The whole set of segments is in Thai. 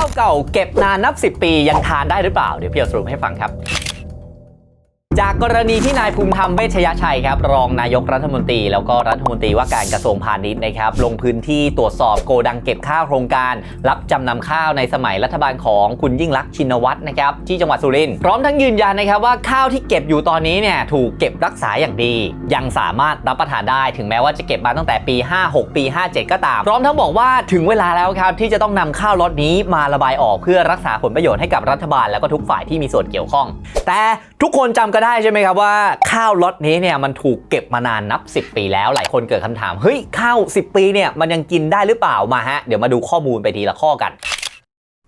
าวเก่าเก็บนานนับ 10 ปียังทานได้หรือเปล่า เดี๋ยวพี่จะสรุปให้ฟังครับ กรณีที่นายภูมิธรรมเวชยชัยครับรองนายกรัฐมนตรี แล้วก็รัฐมนตรีว่าการกระทรวงพาณิชย์นะครับลงพื้นที่ตรวจสอบโกดังเก็บข้าวโครงการ รับจำนำข้าวในสมัยรัฐบาลของคุณยิ่งลักษณ์ชินวัตรนะครับที่จังหวัดสุรินทร์พร้อมทั้งยืนยันนะครับว่าข้าวที่เก็บอยู่ตอนนี้เนี่ยถูกเก็บรักษาอย่างดี ยังสามารถรับประทานได้ถึงแม้ว่าจะเก็บมาตั้งแต่ปี 56 ปี 57 ก็ตาม พร้อมทั้งบอกว่าถึงเวลาแล้วครับที่จะต้องนำข้าวล็อตนี้มาระบายออกเพื่อรักษาผลประโยชน์ให้กับรัฐบาลแล้วก็ทุกฝ่ายที่มีส่วนเกี่ยวข้อง แต่ทุกคนจำก็ได้ใช่ไหมครับว่าข้าวล็อตนี้เนี่ยมันถูกเก็บมานานนับ 10 ปีแล้ว หลายคนเกิดคำถาม เฮ้ยข้าว 10 ปีเนี่ยมันยังกินได้หรือเปล่ามาฮะ เดี๋ยวมาดูข้อมูลไปทีละข้อกัน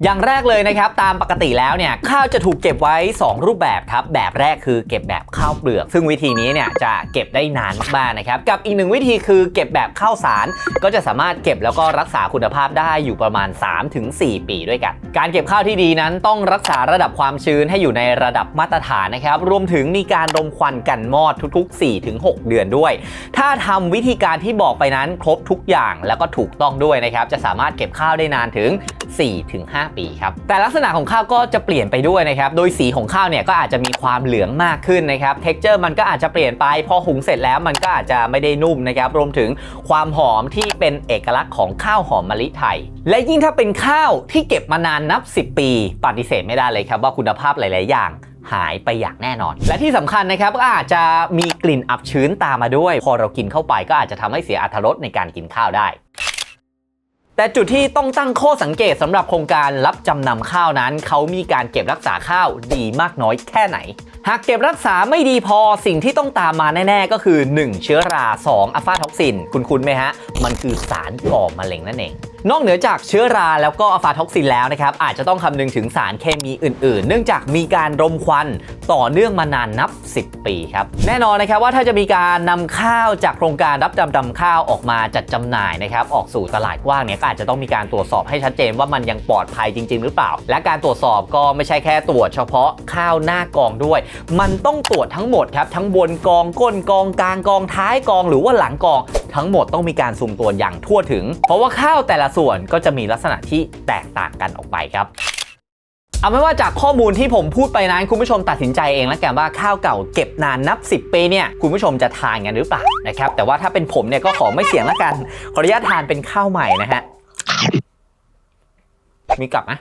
อย่างแรกเลยนะครับตามปกติแล้วเนี่ยข้าวจะถูกเก็บไว้ 2 รูปแบบครับแบบแรกคือเก็บแบบข้าวเปลือก ซึ่งวิธีนี้เนี่ยจะเก็บได้นานมากๆนะครับกับอีกหนึ่งวิธีคือเก็บแบบข้าวสาร ก็จะสามารถเก็บแล้วก็รักษาคุณภาพได้อยู่ประมาณ 3-4 ปีด้วยกัน การเก็บข้าวที่ดีนั้นต้องรักษาระดับความชื้นให้อยู่ในระดับมาตรฐานนะครับรวมถึงมีการรมควันกันมอดทุกๆ 4-6 เดือนด้วย ถ้าทำวิธีการที่บอกไปนั้นครบทุกอย่างแล้วก็ถูกต้องด้วยนะครับจะสามารถเก็บข้าวได้นานถึง 4-5ปีครับ แต่ลักษณะของข้าวก็จะเปลี่ยนไปด้วยนะครับ โดยสีของข้าวเนี่ยก็อาจจะมีความเหลืองมากขึ้นนะครับ เท็กเจอร์มันก็อาจจะเปลี่ยนไป พอหุงเสร็จแล้วมันก็อาจจะไม่ได้นุ่มนะครับ รวมถึงความหอมที่เป็นเอกลักษณ์ของข้าวหอมมะลิไทย และยิ่งถ้าเป็นข้าวที่เก็บมานานนับ 10 ปี ปฏิเสธไม่ได้เลยครับว่าคุณภาพหลาย ๆ อย่างหายไปอย่างแน่นอน และที่สำคัญนะครับก็อาจจะมีกลิ่นอับชื้นตามมาด้วย พอเรากินเข้าไปก็อาจจะทำให้เสียอรรถรสในการกินข้าวได้ แต่จุดที่ต้องตั้งข้อสังเกตสำหรับโครงการรับจำนำข้าวนั้น เขามีการเก็บรักษาข้าวดีมากน้อยแค่ไหน หากเก็บรักษาไม่ดีพอสิ่งที่ต้องตามมาแน่ ๆ ก็คือ 1. เชื้อรา 2. อะฟาท็อกซิน คุณคุ้นไหมฮะ มันคือสารก่อมะเร็งนั่นเองนอกเหนือจากเชื้อราแล้วก็อะฟาท็อกซินแล้วนะครับ อาจจะต้องคำนึงถึงสารเคมีอื่นๆ เนื่องจากมีการรมควันต่อเนื่องมานานนับ 10 ปีครับ แน่นอนนะครับว่าถ้าจะมีการนำข้าวจากโครงการรับจำนำข้าวออกมาจัดจำหน่ายนะครับออกสู่ตลาดกว้างเนี่ยก็อาจจะต้องมีการตรวจสอบให้ชัดเจนว่ามันยังปลอดภัยจริง ๆ หรือเปล่า และการตรวจสอบก็ไม่ใช่แค่ตรวจเฉพาะข้าวหน้ากองด้วย มันต้องตรวจทั้งหมดครับทั้งบนกองก้นกองกลางกองท้ายกองหรือว่าหลังกอง ทั้งหมดต้องมีการสุ่มตรวจอย่างทั่วถึง เพราะว่าข้าวแต่ละส่วนก็จะมีลักษณะที่แตกต่างกันออกไปครับเอาไม่ว่าจากข้อมูลที่ผมพูดไปนั้นคุณผู้ชมตัดสินใจเองแล้วกันว่าข้าวเก่าเก็บนานนับ 10 ปีเนี่ยคุณผู้ชมจะทานกันหรือเปล่านะครับแต่ว่าถ้าเป็นผมเนี่ยก็ขอไม่เสี่ยงแล้วกันขออนุญาตทานเป็นข้าวใหม่นะฮะ มีกลับไหม